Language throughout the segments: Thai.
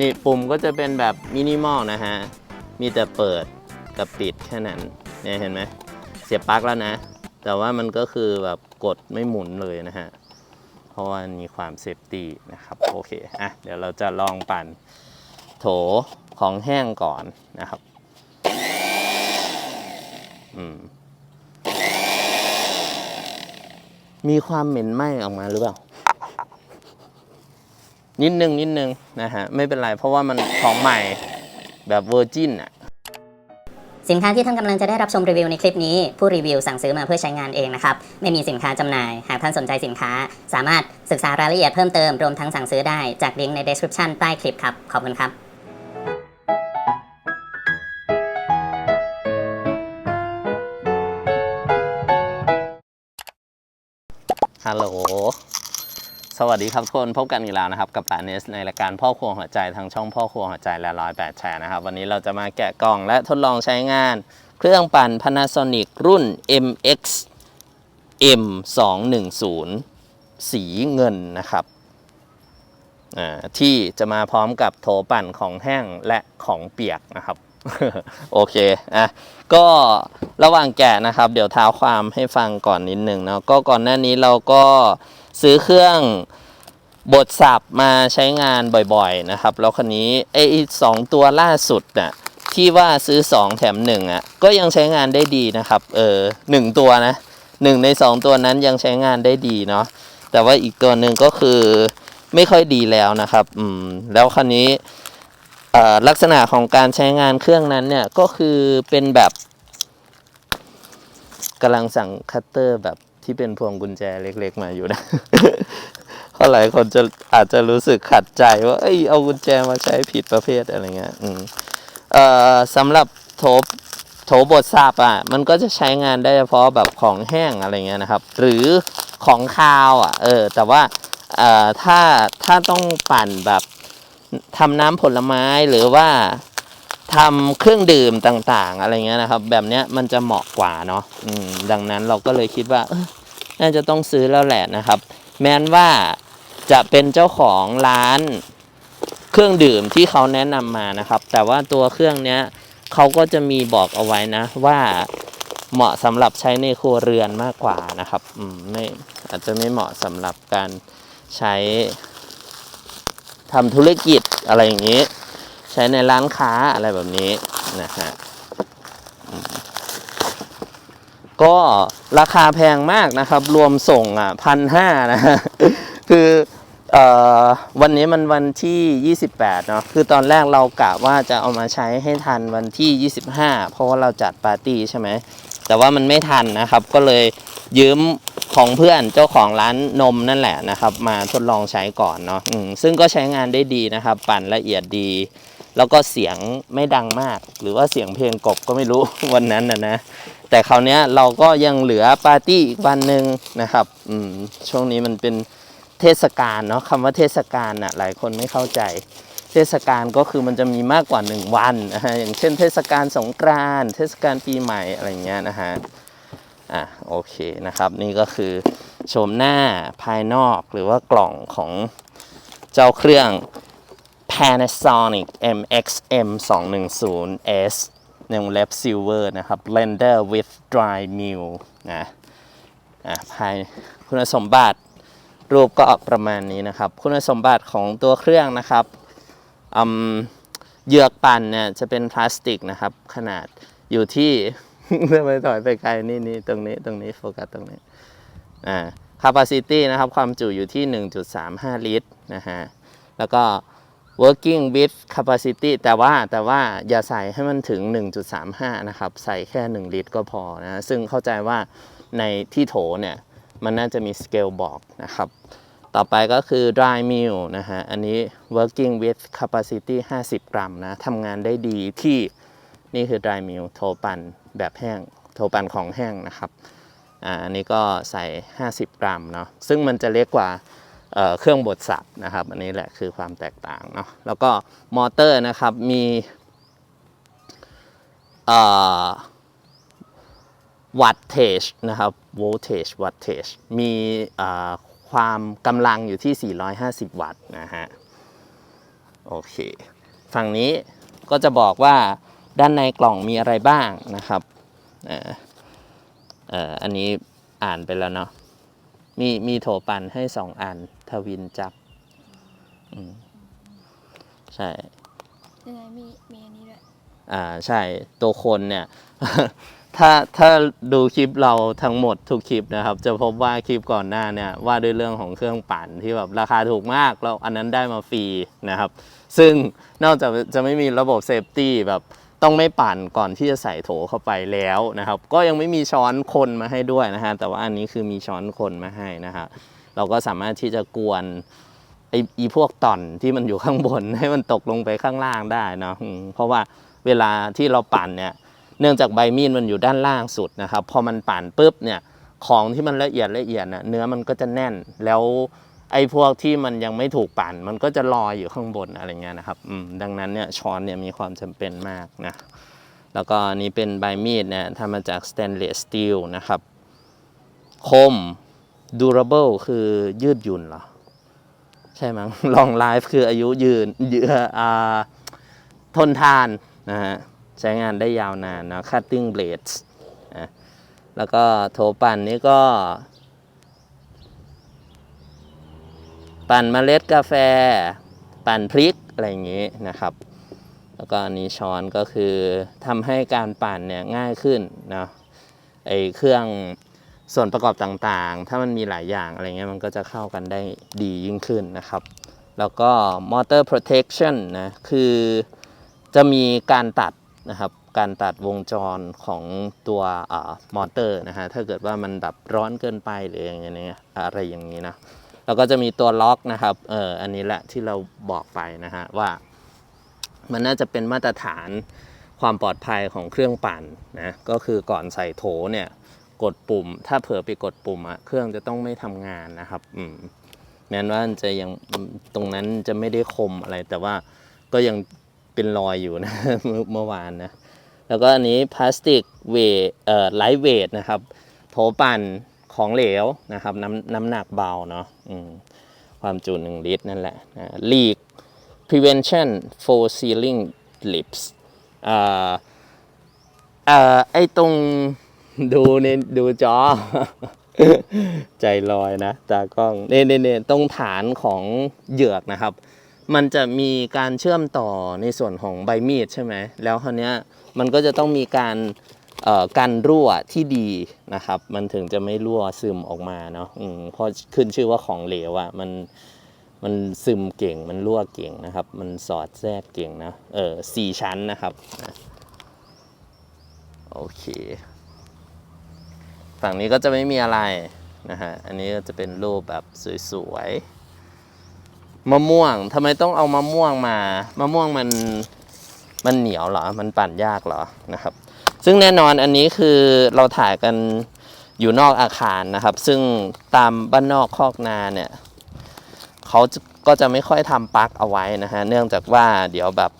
นี่ปุ่มก็จะเป็นแบบมินิมอลนะฮะ มีแต่เปิดกับปิดแค่นั้น เนี่ยเห็นไหม เสียบปลั๊กแล้วนะ แต่ว่ามันก็คือแบบกดไม่หมุนเลยนะฮะ เพราะว่ามีความเซฟตี้นะครับ โอเค อะ เดี๋ยวเราจะลองปั่นโถของแห้งก่อนนะครับ อืม มีความเหม็นไหม้ออกมาหรือเปล่า นิดนึงนิดนึงนะฮะไม่เป็นไรเพราะว่ามันของใหม่แบบเวอร์จินอะสินค้าที่ท่านกำลังจะได้รับชมรีวิวในคลิปนี้ ผู้รีวิวสั่งซื้อมาเพื่อใช้งานเองนะครับ ไม่มีสินค้าจำหน่าย หากท่านสนใจสินค้า สามารถศึกษารายละเอียดเพิ่มเติม รวมทั้งสั่งซื้อได้จากลิงก์ใน description ใต้คลิปครับ ขอบคุณครับฮัลโหล สวัสดีครับทุกคนพบกันอีกแล้วนะครับ กับปาเนสในรายการพ่อครัวหัวใจทางช่องพ่อครัวหัวใจและร้อยแปดแชร์นะครับ วันนี้เราจะมาแกะกล่องและทดลองใช้งาน เครื่องปั่น Panasonic รุ่น MX M 2 1 0 สีเงินนะครับอ่าที่จะมาพร้อมกับโถปั่นของแห้งและของเปียกนะครับ โอเคอะก็ระหว่างแกะนะครับ เดี๋ยวเท้าความให้ฟังก่อนนิดหนึ่งเนาะก็ก่อนหน้านี้เราก็ ซื้อเครื่องบดสับมาใช้งานบ่อยๆนะครับ แล้วคันนี้ไอ้สองตัวล่าสุดน่ะที่ว่าซื้อ 2 แถม1อะก็ยังใช้งานได้ดีนะครับเออหนึ่งตัวนะหนึ่งใน 2 ตัวนั้นยังใช้งานได้ดีเนาะแต่ว่าอีกตัวหนึ่งก็คือไม่ค่อยดีแล้วนะครับอืมแล้วคันนี้ลักษณะของการใช้งานเครื่องนั้นเนี่ยก็คือเป็นแบบกำลังสั่งคัตเตอร์แบบ ที่เป็นพวงกุญแจเล็กๆมาอยู่นะเพราะหลายคนจะอาจจะรู้สึกขัดใจว่าเอ้ยเอากุญแจมาใช้ผิดประเภทอะไรเงี้ยอืมเอ่อสำหรับโถโถบดสับอะ มันก็จะใช้งานได้เฉพาะแบบของแห้งอะไรเงี้ยนะครับ หรือของคาวอะ เออ แต่ว่าเอ่อถ้าถ้าต้องปั่นแบบทำน้ำผลไม้หรือว่า ทำเครื่องดื่มต่างๆ อะไรเงี้ยนะครับ แบบเนี้ยมันจะเหมาะกว่าเนาะดังนั้นเราก็เลยคิดว่าน่าจะต้องซื้อแล้วแหละนะครับ แม้นว่าจะเป็นเจ้าของร้านเครื่องดื่มที่เขาแนะนำมานะครับ แต่ว่าตัวเครื่องเนี้ยเขาก็จะมีบอกเอาไว้นะ ว่าเหมาะสำหรับใช้ในครัวเรือนมากกว่านะครับอืมไม่อาจจะไม่เหมาะสำหรับการใช้ทำธุรกิจอะไรอย่างนี้ ช้ในร้านค้าอะไรแบบนี้นะฮะก็ราคาแพงมากนะครับ รวมส่งอะพันห้านะฮะคือเอ่อวันนี้มันวันที่ 28 เนาะ คือตอนแรกเรากะว่าจะเอามาใช้ให้ทันวันที่ 25 เพราะว่าเราจัดปาร์ตี้ใช่ไหม แต่ว่ามันไม่ทันนะครับ ก็เลยยืมของเพื่อนเจ้าของร้านนมนั่นแหละนะครับ มาทดลองใช้ก่อนเนาะซึ่งก็ใช้งานได้ดีนะครับ ปั่นละเอียดดี แล้วก็เสียงไม่ดังมาก หรือว่าเสียงเพลงกบก็ไม่รู้วันนั้นนะนะ แต่คราวนี้เราก็ยังเหลือปาร์ตี้อีกวันหนึ่งนะครับอืมช่วงนี้มันเป็นเทศกาลเนาะคำว่าเทศกาลน่ะหลายคนไม่เข้าใจ เทศกาลก็คือมันจะมีมากกว่า 1 วันนะฮะอย่างเช่น เทศกาลสงกรานต์เทศกาลปีใหม่อะไรเงี้ยนะฮะอะโอเคนะครับ นี่ก็คือโฉมหน้าภายนอกหรือว่ากล่องของเจ้าเครื่อง Panasonic MXM 210S ในวงเล็บ Silver นะครับ Blender with Dry Mill นะอะภายคุณสมบัติรูปก็ประมาณนี้นะครับ คุณสมบัติของตัวเครื่องนะครับอืมเหยือกปั่นเนี่ยจะเป็นพลาสติกนะครับ ขนาดอยู่ที่ทำไมถอยไปไกลนี่นี่ตรงนี้ตรงนี้โฟกัสตรงนี้อ่า capacity นะครับ ความจุอยู่ที่ 1.35 ลิตรนะฮะแล้วก็ working with capacity แต่ว่าแต่ว่าอย่าใส่ให้มันถึง 1.35 นะครับ ใส่แค่ 1 ลิตรก็พอนะ ซึ่งเข้าใจว่าในที่โถเนี่ย มันน่าจะมีสเกลบอกนะครับ ต่อไปก็คือ dry mill นะฮะ อันนี้ working with capacity 50 กรัมนะทำงานได้ดีที่นี่คือ dry mill โทปั่นแบบแห้งโทปั่นของแห้งนะครับ อ่า อันนี้ก็ใส่ 50 กรัมเนาะ ซึ่งมันจะเล็กกว่า เเครื่องบดสับนะครับ อันนี้แหละคือความแตกต่างเนาะแล้วก็มอเตอร์นะครับมีวัตเทจนะครับ voltage wattage มีความกำลังอยู่ที่ 450 วัตต์นะฮะโอเคฝั่งนี้ก็จะบอกว่าด้านในกล่องมีอะไรบ้างนะครับอันนี้อ่านไปแล้วเนาะมีมีโถปั่นให้สองอัน ทวินจับอืมใช่ ยังไงมีมีอันนี้ด้วยอ่าใช่ตัวคนเนี่ย ถ้าถ้าดูคลิปเราทั้งหมดทุกคลิปนะครับ จะพบว่าคลิปก่อนหน้าเนี่ยว่าด้วยเรื่องของเครื่องปั่นที่แบบราคาถูกมากแล้วอันนั้นได้มาฟรีนะครับ ซึ่งนอกจากจะไม่มีระบบเซฟตี้แบบต้องไม่ปั่นก่อนที่จะใส่โถเข้าไปแล้วนะครับ ก็ยังไม่มีช้อนคนมาให้ด้วยนะฮะแต่ว่าอันนี้คือมีช้อนคนมาให้นะฮะ เราก็สามารถที่จะกวนไออีพวกต่อนที่มันอยู่ข้างบนให้มันตกลงไปข้างล่างได้เนาะเพราะว่าเวลาที่เราปั่นเนี่ยเนื่องจากใบมีดมันอยู่ด้านล่างสุดนะครับพอมันปั่นปุ๊บเนี่ยของที่มันละเอียดละเอียดนะเนื้อมันก็จะแน่นแล้วไอ้พวกที่มันยังไม่ถูกปั่น มันก็จะลอยอยู่ข้างบนอะไรเงี้ยนะครับดังนั้นเนี่ยช้อนเนี่ยมีความจำเป็นมากนะแล้วก็นนี้เป็นใบมีดเนี่ยทำมาจาก stainless steel นะครับ คม durable คือยืดหยุ่นเหรอ ใช่มั้ง long life คืออายุยืนยือ่าทนทานนะฮะ ใช้งานได้ยาวนานนะ cutting blades นะแล้วก็โถปั่นนี้ก็ ปั่นเมล็ดกาแฟ ปั่นพริก อะไรอย่างนี้นะครับ แล้วก็อันนี้ช้อนก็คือทำให้การปั่นเนี่ยง่ายขึ้นนะไอเครื่อง ส่วนประกอบต่างๆ ถ้ามันมีหลายอย่างอะไรเงี้ยมันก็จะเข้ากันได้ดียิ่งขึ้นนะครับ แล้วก็ motor protection นะคือจะมีการตัดนะครับการตัดวงจรของตัวอมอเตอร์นะฮะถ้าเกิดว่ามันแบบร้อนเกินไปหรืออย่างเงี้ยอะไรอย่างนี้นะแล้วก็จะมีตัวล็อกนะครับเอออันนี้แหละที่เราบอกไปนะฮะว่า มันน่าจะเป็นมาตรฐานความปลอดภัยของเครื่องปั่นนะก็คือก่อนใส่โถเนี่ย กดปุ่ม ถ้าเผลอไปกดปุ่มอะเครื่องจะต้องไม่ทำงานนะครับ อืมแม้ว่าจะยังตรงนั้นจะไม่ได้คมอะไร แต่ว่าก็ยังเป็นรอยอยู่นะเมื่อเมื่อวานนะ แล้วก็อันนี้พลาสติกเวทเอ่อไลท์เวทนะครับ โถปั่นของเหลวนะครับน้ำน้ำหนักเบาเนาะอืมความจุ1ลิตรนั่นแหละนะ leak prevention for sealing lips อ่าอ่อไอตรง ดูในดูจอ ใจลอยนะตากล้องเน่เน่เน่ตรงฐานของเหยือกนะครับ มันจะมีการเชื่อมต่อในส่วนของใบมีดใช่ไหมแล้วคราวเนี้ยมันก็จะต้องมีการกันรั่วที่ดีนะครับ มันถึงจะไม่รั่วซึมออกมาเนาะอืมเพราะขึ้นชื่อว่าของเหลวอะ่ะมันมันซึมเก่งมันรั่วเก่งนะครับ มันสอดแทรกเก่งนะเออสี่ชั้นนะครับโอเค ฝั่งนี้ก็จะไม่มีอะไรนะฮะ อันนี้ก็จะเป็นรูปแบบสวยๆ มะม่วงทำไมต้องเอามะม่วงมา มะม่วงมันมันเหนียวเหรอ มันปั่นยากเหรอนะครับ ซึ่งแน่นอนอันนี้คือเราถ่ายกันอยู่นอกอาคารนะครับ ซึ่งตามบ้านนอกคอกนาเนี่ยเขาก็จะไม่ค่อยทำปลั๊กเอาไว้นะฮะ เนื่องจากว่าเดี๋ยวแบบ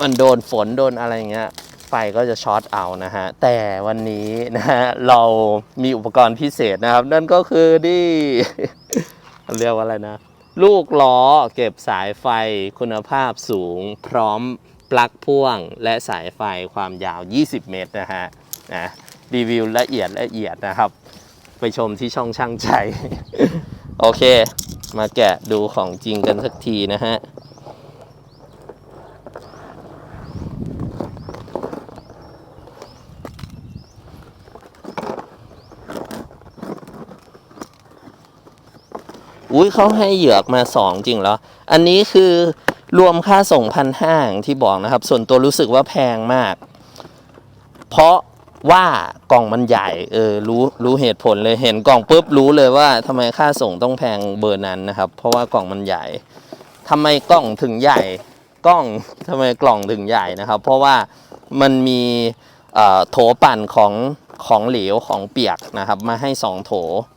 มันโดนฝนโดนอะไรเงี้ย ไฟก็จะช็อตเอานะฮะ แต่วันนี้นะฮะเรามีอุปกรณ์พิเศษนะครับ นั่นก็คือนี่เรียกว่าอะไรนะ ลูกล้อเก็บสายไฟคุณภาพสูง พร้อมปลั๊กพ่วงและสายไฟความยาว 20 เมตรนะฮะนะรีวิวละเอียดละเอียดนะครับ ไปชมที่ช่องช่างใจ โอเค มาแกะดูของจริงกันสักทีนะฮะ อุ้ยเขาให้เหยือกมาสองจริงเหรอ อันนี้คือรวมค่าส่งพันห้างที่บอกนะครับ ส่วนตัวรู้สึกว่าแพงมาก เพราะว่ากล่องมันใหญ่ เออรู้รู้เหตุผลเลยเห็นกล่องปุ๊บรู้เลยว่าทำไมค่าส่งต้องแพงเบอร์นั้นนะครับ เพราะว่ากล่องมันใหญ่ทำไมกล่องถึงใหญ่กล้องทำไมกล่องถึงใหญ่นะครับ เพราะว่ามันมีโถปั่นของของเหลวของเปียกนะครับ มาให้สองโถ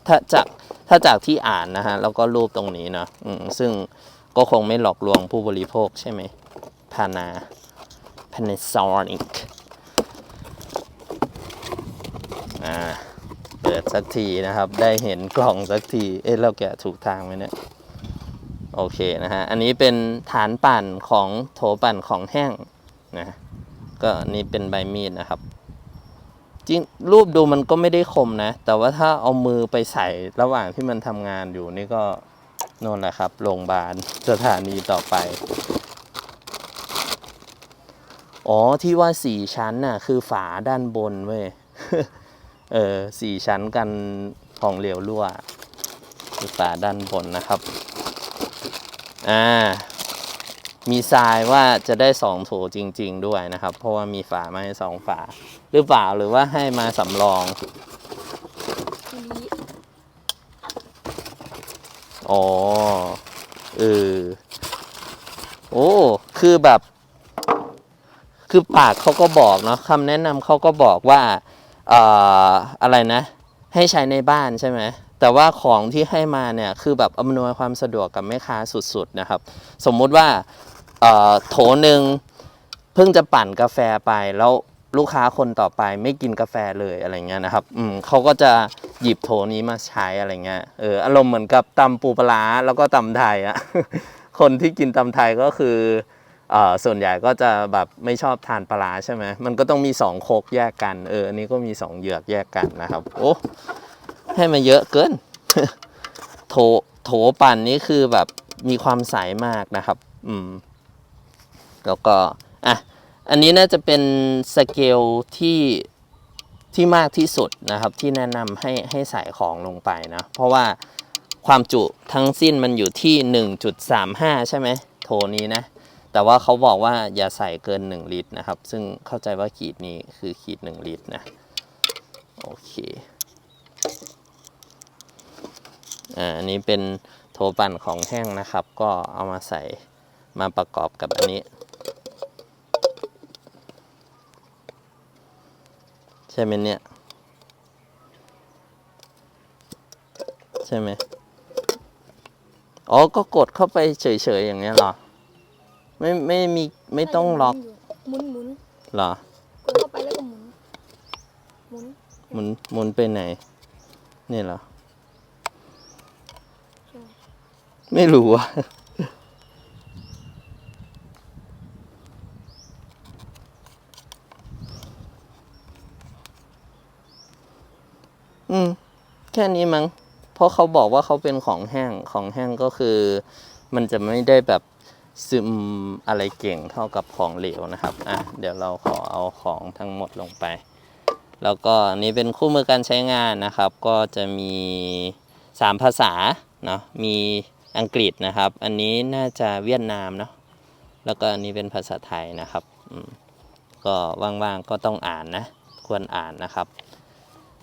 ถ้าจาก ถ้าจากที่อ่านนะฮะแล้วก็รูปตรงนี้เนาะซึ่งก็คงไม่หลอกลวงผู้บริโภคใช่ไหมพานา Panasonic อ่าเปิดสักทีนะครับ ได้เห็นกล่องสักที เอ๊ะเราแกะถูกทางไหมเนี่ย โอเคนะฮะ อันนี้เป็นฐานปั่นของโถปั่นของแห้งนะ ก็นี่เป็นใบมีดนะครับ จริงรูปดูมันก็ไม่ได้คมนะ แต่ว่าถ้าเอามือไปใส่ระหว่างที่มันทำงานอยู่นี่ก็น่นแหละครับโรงพยาบาลสถานีต่อไป อ๋อที่ว่าสี่ชั้นน่ะ คือฝาด้านบนเว้ยเออสี่ชั้นกันของเหลวรั่วคือฝาด้านบนนะครับ อ่า มีทรายว่าจะได้สองโถจริง ๆ ด้วยนะครับ เพราะว่ามีฝามาให้สองฝา หรือเปล่าหรือว่าให้มาสำรองอ๋อเออโอ้คือแบบ คือปากเขาก็บอกเนาะคำแนะนำเขาก็บอกว่าเอ่ออะไรนะ ให้ใช้ในบ้านใช่ไหมแต่ว่าของที่ให้มาเนี่ยคือแบบอำนวยความสะดวกกับแม่ค้าสุดๆนะครับ สมมุติว่าเอ่อโถหนึ่งเพิ่งจะปั่นกาแฟไปแล้ว ลูกค้าคนต่อไปไม่กินกาแฟเลยอะไรเงี้ยนะครับ อืมเขาก็จะหยิบโถนี้มาใช้อะไรเงี้ย เออ อารมณ์เหมือนกับตำปูปลาแล้วก็ตำไทยอะคนที่กินตำไทยก็คือเอ่อส่วนใหญ่ก็จะแบบไม่ชอบทานปลาใช่ไหมมันก็ต้องมีสองโคกแยกกัน เออ อันนี้ก็มีสองเหยือกแยกกันนะครับ โอ้ ให้มาเยอะเกิน โถ โถปั่นนี้คือแบบมีความใสมากนะครับ อืม แล้วก็ อะ อันนี้น่าจะเป็นสเกลที่ที่มากที่สุดนะครับที่แนะนำให้ให้ใส่ของลงไปนะเพราะว่าความจุทั้งสิ้นมันอยู่ที่ 1.35 ใช่ไหมโถนี้นะ แต่ว่าเขาบอกว่าอย่าใส่เกิน 1 ลิตรนะครับ ซึ่งเข้าใจว่าขีดนี้คือขีด 1 ลิตรนะ โอเคอ่าอันนี้เป็นโถปั่นของแห้งนะครับ ก็เอามาใส่มาประกอบกับอันนี้ ใช่ไหมเนี่ย ใช่ไหมอ๋อ ก็กดเข้าไปเฉยๆอย่างเงี้ยเหรอ ไม่ไม่มีไม่ต้องล็อกหมุนหมุนเหรอกดเข้าไปแล้วก็หมุนหมุนหมุนหมุนไปไหน นี่เหรอใช่ไม่รู้อะ อืม แค่นี้มั้ง เพราะเขาบอกว่าเขาเป็นของแห้ง ของแห้งก็คือ มันจะไม่ได้แบบซึมอะไรเก่งเท่ากับของเหลวนะครับ อะ เดี๋ยวเราขอเอาของทั้งหมดลงไป แล้วก็อันนี้เป็นคู่มือการใช้งานนะครับ ก็จะมี 3 ภาษา เนาะ มีอังกฤษนะครับ อันนี้น่าจะเวียดนามเนาะ แล้วก็อันนี้เป็นภาษาไทยนะครับ ก็ว่างๆก็ต้องอ่านนะ ควรอ่านนะครับ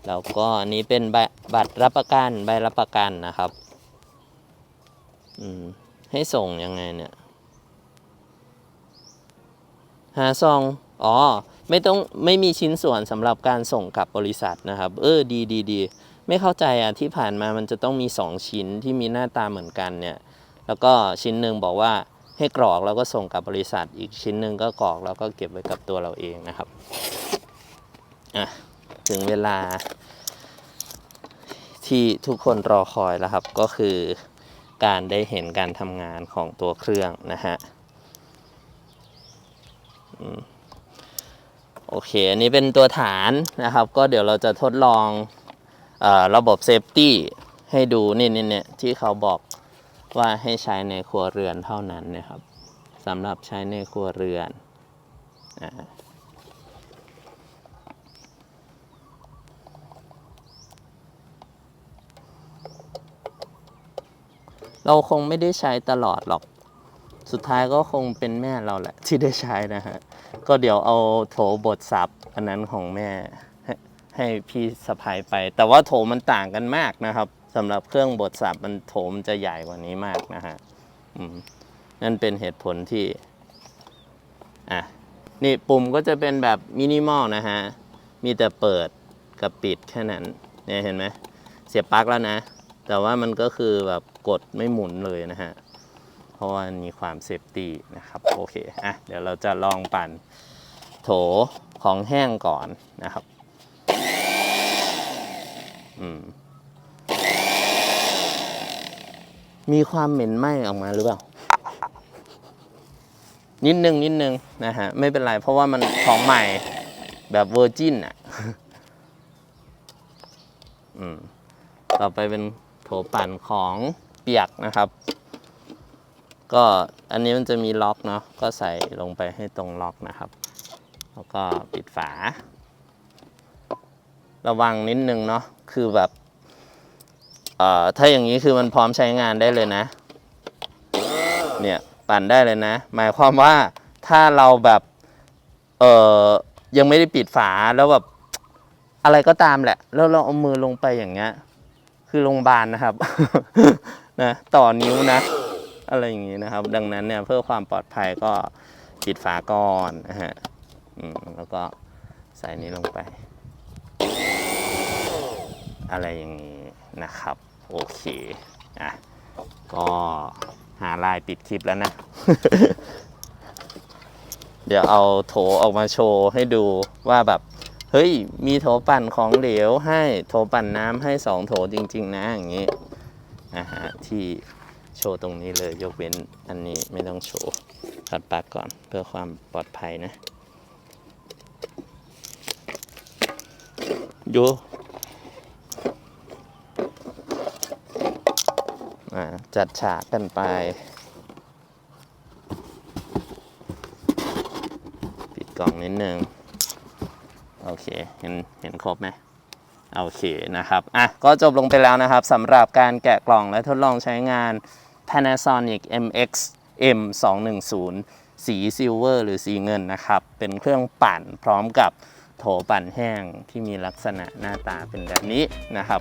แล้วก็อันนี้เป็นใบบัตรรับประกันใบรับประกันนะครับอืมให้ส่งยังไงเนี่ย หาซอง อ๋อ ไม่ต้องไม่มีชิ้นส่วนสำหรับการส่งกลับบริษัทนะครับ เออดีดีดีไม่เข้าใจอะที่ผ่านมามันจะต้องมี 2 ชิ้นที่มีหน้าตาเหมือนกันเนี่ย แล้วก็ชิ้นหนึ่งบอกว่าให้กรอกแล้วก็ส่งกับบริษัท อีกชิ้นหนึ่งก็กรอกแล้วก็เก็บไว้กับตัวเราเองนะครับ อะ ถึงเวลา ที่ทุกคนรอคอยแล้วครับ ก็คือการได้เห็นการทำงานของตัวเครื่องนะฮะโอเค อันนี้เป็นตัวฐานนะครับ ก็เดี๋ยวเราจะทดลองอระบบเซฟตี้ให้ดูนี่นี่เนี่ยที่เขาบอกว่าให้ใช้ในครัวเรือนเท่านั้นนะครับสำหรับใช้ในครัวเรือนอ่า เราคงไม่ได้ใช้ตลอดหรอก สุดท้ายก็คงเป็นแม่เราแหละ ที่ได้ใช้นะฮะ ก็เดี๋ยวเอาโถบทสับอันนั้นของแม่ให้พี่สะพายไป แต่ว่าโถมันต่างกันมากนะครับสำหรับเครื่องบทสับมันโถมจะใหญ่กว่านี้มากนะฮะอืมนั่นเป็นเหตุผลที่ อะ นี่ปุ่มก็จะเป็นแบบมินิมอลนะฮะ มีแต่เปิดกับปิดแค่นั้น เนี่ยเห็นไหม เสียบปลั๊กแล้วนะ แต่ว่ามันก็คือแบบกดไม่หมุนเลยนะฮะ เพราะว่ามีความเซฟตี้นะครับ โอเค อะ เดี๋ยวเราจะลองปั่นโถของแห้งก่อนนะครับ อืม มีความเหม็นไหม้ออกมาหรือเปล่า นิดนึงนิดนึงนะฮะ ไม่เป็นไร เพราะว่ามันของใหม่แบบเวอร์จินอะ อืม ต่อไปเป็น โถปั่นของเปียกนะครับ ก็อันนี้มันจะมีล็อกเนาะก็ใส่ลงไปให้ตรงล็อกนะครับ แล้วก็ปิดฝา ระวังนิดนึงเนาะคือแบบเอ่อถ้าอย่างนี้คือมันพร้อมใช้งานได้เลยนะ เนี่ยปั่นได้เลยนะ หมายความว่าถ้าเราแบบเอ่อยังไม่ได้ปิดฝาแล้วแบบอะไรก็ตามแหละ แล้วเราเอามือลงไปอย่างเงี้ย คือโรงพยาบาลนะครับนะต่อนิ้วนะอะไรอย่างงี้นะครับ ดังนั้นเนี่ยเพื่อความปลอดภัยก็ปิดฝาก่อนนะฮะอืมแล้วก็ใส่นี้ลงไป อะไรอย่างนี้นะครับ โอเคอะก็หาลายปิดคลิปแล้วนะ เดี๋ยวเอาโถออกมาโชว์ให้ดูว่าแบบ เฮ้ย มีโถปั่นของเหลวให้โถปั่นน้ำให้สองโถจริง ๆ นะอย่างนี้นะฮะที่โชว์ตรงนี้เลยยกเว้นอันนี้ไม่ต้องโชว์ถอดปลั๊กก่อนเพื่อความปลอดภัยนะดูจัดฉากกันไป ปิดกล่องนิดนึง โอเค เห็นเห็นครบไหมโอเคนะครับ อะ ก็จบลงไปแล้วนะครับสำหรับการแกะกล่องและทดลองใช้งาน Panasonic MX M210 สีซิลเวอร์หรือสีเงินนะครับ เป็นเครื่องปั่นพร้อมกับโถปั่นแห้งที่มีลักษณะหน้าตาเป็นแบบนี้นะครับ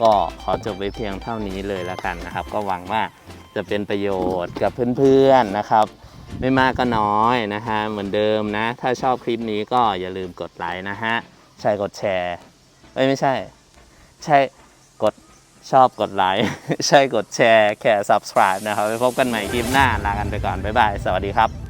ก็ขอจบไว้เพียงเท่านี้เลยแล้วกันนะครับ ก็หวังว่าจะเป็นประโยชน์กับเพื่อนๆนะครับ ไม่มากก็น้อยนะฮะเหมือนเดิมนะ ถ้าชอบคลิปนี้ก็อย่าลืมกดไลค์นะฮะใช่กดแชร์เอ้ยไม่ใช่ ใช่กดชอบกดไลค์ใช่กดแชร์แค่ subscribe นะครับไปพบกันใหม่คลิปหน้าลากันไปก่อน บ๊ายบาย สวัสดีครับ